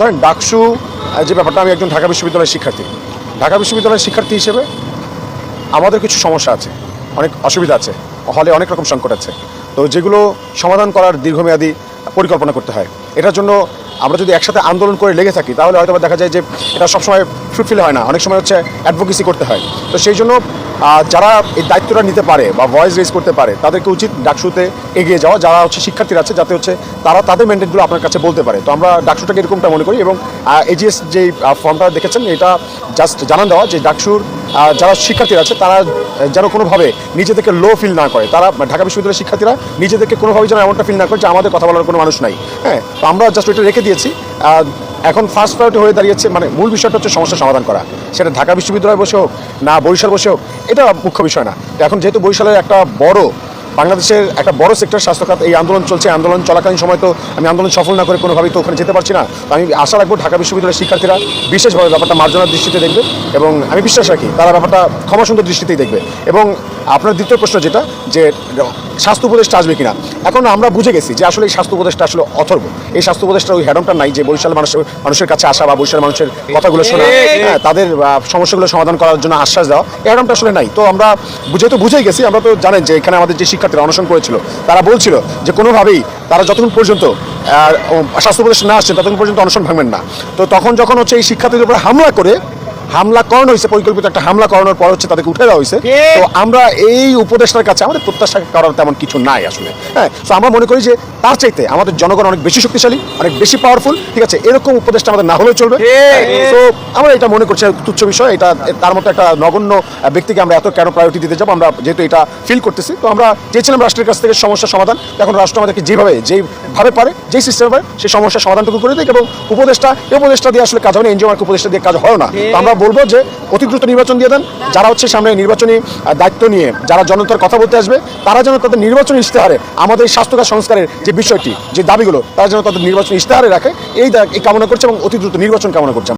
ধরেন ডাকসু যে ব্যাপারটা আমি একজন ঢাকা বিশ্ববিদ্যালয়ের শিক্ষার্থী। ঢাকা বিশ্ববিদ্যালয়ের শিক্ষার্থী হিসেবে আমাদের কিছু সমস্যা আছে, অনেক অসুবিধা আছে, হলে অনেক রকম সংকট আছে। তো যেগুলো সমাধান করার দীর্ঘমেয়াদী পরিকল্পনা করতে হয়, এটার জন্য আমরা যদি একসাথে আন্দোলন করে লেগে থাকি, তাহলে হয়তো দেখা যায় যে এটা সবসময় ফ্রুটফিল হয় না, অনেক সময় হচ্ছে অ্যাডভোকেসি করতে হয়। তো সেই জন্য যারা এই দায়িত্বটা নিতে পারে বা ভয়েস রেজ করতে পারে, তাদেরকে উচিত ডাকসুতে এগিয়ে যাওয়া। যারা হচ্ছে শিক্ষার্থীরা আছে, যাতে হচ্ছে তারা তাদের ম্যান্ডেটগুলো আপনার কাছে বলতে পারে। তো আমরা ডাকসুটাকে এরকমটা মনে করি এবং এজিএস যে ফর্মটা দেখেছেন, এটা জাস্ট জানান দেওয়া যে ডাকসুর যারা শিক্ষার্থীরা আছে, তারা যেন কোনোভাবে নিজেদেরকে লো ফিল না করে। তারা ঢাকা বিশ্ববিদ্যালয়ের শিক্ষার্থীরা নিজেদেরকে কোনোভাবে যেন এমনটা ফিল না করে যে আমাদের কথা বলার কোনো মানুষ নাই। হ্যাঁ তো আমরা জাস্ট ওইটা রেখে দিয়েছি। এখন ফার্স্ট প্রায়োরিটি হয়ে দাঁড়িয়েছে মানে মূল বিষয়টা হচ্ছে সমস্যা সমাধান করা। সেটা ঢাকা বিশ্ববিদ্যালয় বসে হোক, না বরিশাল বসে হোক, এটা মুখ্য বিষয় না। এখন যেহেতু বরিশালের একটা বড়, বাংলাদেশের একটা বড় সেক্টর স্বাস্থ্য খাত, এই আন্দোলন চলছে, আন্দোলন চলাকালীন সময় তো আমি আন্দোলন সফল না করে কোনোভাবেই তো ওখানে যেতে পারছি না। আমি আশা রাখব ঢাকা বিশ্ববিদ্যালয়ের শিক্ষার্থীরা বিশেষভাবে ব্যাপারটা মার্জনার দৃষ্টিতে দেখবে এবং আমি বিশ্বাস রাখি তারা ব্যাপারটা ক্ষমা সুন্দর দৃষ্টিতেই দেখবে। এবং আপনার দ্বিতীয় প্রশ্ন যেটা যে স্বাস্থ্য উপদেষ্টা আসবে কিনা। এখন আমরা বুঝে গেছি যে আসলে এই স্বাস্থ্য উপদেষ্টা আসলে অথর্ব। এই স্বাস্থ্য উপদেষ্টা ওই হ্যাডমটা নাই যে বরিশাল মানুষের মানুষের কাছে আসা বা বরিশাল মানুষের কথাগুলো শোনা হ্যাঁ, তাদের সমস্যাগুলো সমাধান করার জন্য আশ্বাস দেওয়া। এই হ্যাডমটা আসলে নাই। তো আমরা যেহেতু বুঝেই গেছি আমরা তো জানেন যে এখানে আমাদের যে শিক্ষার্থীরা অনশন করেছিল তারা বলছিল যে কোনোভাবেই তারা যতক্ষণ পর্যন্ত স্বাস্থ্য উপদেষ্টা না আসছে ততক্ষণ পর্যন্ত অনশন ভাঙবেন না। তো তখন যখন হচ্ছে এই শিক্ষার্থীদের উপরে হামলা করে হামলা করানো হয়েছে পরিকল্পিত একটা হামলা করানোর পর হচ্ছে তাদেরকে উঠে দেওয়া হয়েছে। তো আমরা এই উপদেষ্টার কাছে আমাদের প্রত্যাশা করার তেমন কিছু নাই আসলে। হ্যাঁ তো আমরা মনে করি যে তার চাইতে আমাদের জনগণ অনেক বেশি শক্তিশালী অনেক বেশি পাওয়ারফুল ঠিক আছে? এরকম উপদেষ্টা আমাদের না হলেও চলবে। তো আমরা এটা মনে করছি তুচ্ছ বিষয় এটা তার মতো একটা নগণ্য ব্যক্তিকে আমরা এত কেন প্রায়োরিটি দিতে যাব? আমরা যেহেতু এটা ফিল করতেছি তো আমরা চেয়েছিলাম রাষ্ট্রের কাছ থেকে সমস্যা সমাধান। এখন রাষ্ট্র আমাদেরকে যেভাবে যেইভাবে পারে যেই সিস্টেমে পারে সেই সমস্যার সমাধানটুকু করে দিক এবং উপদেষ্টা এই উপদেষ্টা দিয়ে আসলে কাজ হবে না এনজিও উপদেষ্টা দিয়ে কাজ হয় না। তো আমরা বলব যে অতি দ্রুত নির্বাচন দিয়ে দেন। যারা হচ্ছে সামনে নির্বাচনী দায়িত্ব নিয়ে যারা জনতার কথা বলতে আসবে, তারা যেন তাদের নির্বাচন ইশতেহারে, আমাদের এই স্বাস্থ্যকার সংস্কারের যে বিষয়টি, যে দাবিগুলো, তারা যেন তাদের নির্বাচন ইশতেহারে রাখে। এই এই কামনা করছে এবং অতি দ্রুত নির্বাচন কামনা করছে।